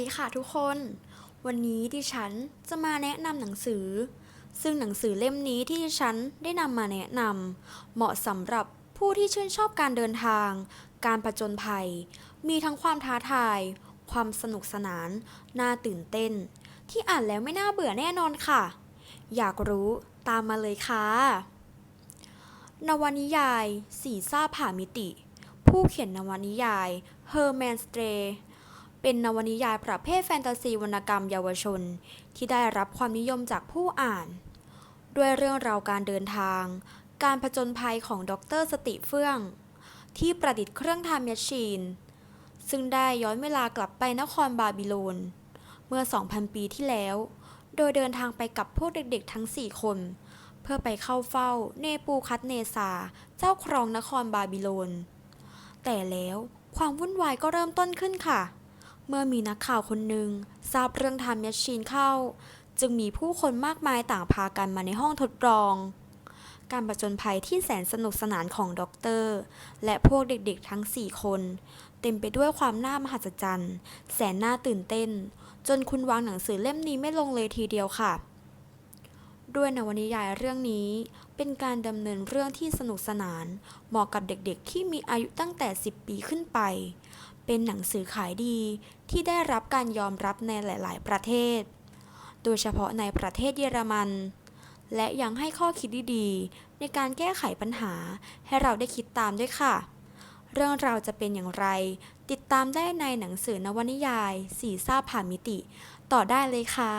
ดีค่ะทุกคน วันนี้ดิฉันจะมาแนะนำหนังสือ ซึ่งหนังสือเล่มนี้ที่ดิฉันได้นำมาแนะนำเหมาะสำหรับผู้ที่ชื่นชอบการเดินทาง การผจญภัย มีทั้งความท้าทาย ความสนุกสนาน น่าตื่นเต้น ที่อ่านแล้วไม่น่าเบื่อแน่นอนค่ะ อยากรู้ตามมาเลยค่ะ นวนิยาย สีซ่าผ่ามิติ ผู้เขียนนวนิยายเฮอร์แมนสเตร เป็นนวนิยายประเภทแฟนตาซีวรรณกรรมเยาวชน ที่ได้รับความนิยมจากผู้อ่าน ด้วยเรื่องราวการเดินทาง การผจญภัยของดรสติเฟื่อง ที่ประดิษฐ์เครื่องไทม์แมชชีน ซึ่งได้ย้อนเวลากลับไปนครบาบิโลน เมื่อ 2,000 ปีที่แล้ว โดยเดินทางไปกับพวกเด็กๆ ทั้ง 4 คน เพื่อไปเข้าเฝ้าเนปูคัดเนซาเจ้าครองนครบาบิโลน แต่แล้วความวุ่นวายก็เริ่มต้นขึ้นค่ะ เมื่อมีนักข่าวคนหนึ่งทราบเรื่องไทม์แมชชีนเข้า จึงมีผู้คนมากมายต่างพากันมาในห้องทดลอง การประจนภัยที่แสนสนุกสนานของด็อกเตอร์ และพวกเด็กๆทั้ง4คน เต็มไปด้วยความน่ามหัศจรรย์ แสนน่าตื่นเต้น จนคุณวางหนังสือเล่มนี้ไม่ลงเลยทีเดียวค่ะ ด้วยนวนิยายเรื่องนี้เป็นการดำเนินเรื่องที่สนุกสนาน เหมาะกับเด็กๆ ที่มีอายุตั้งแต่ 10 ปีขึ้นไป เป็นหนังสือขายดีที่ได้รับการยอมรับในหลาย ๆ ประเทศ โดยเฉพาะในประเทศเยอรมัน และยังให้ข้อคิดดีๆ ในการแก้ไขปัญหาให้เราได้คิดตามด้วยค่ะ เรื่องราวจะเป็นอย่างไร ติดตามได้ในหนังสือนวนิยายสีซ่าผ่านมิติ ต่อได้เลยค่ะ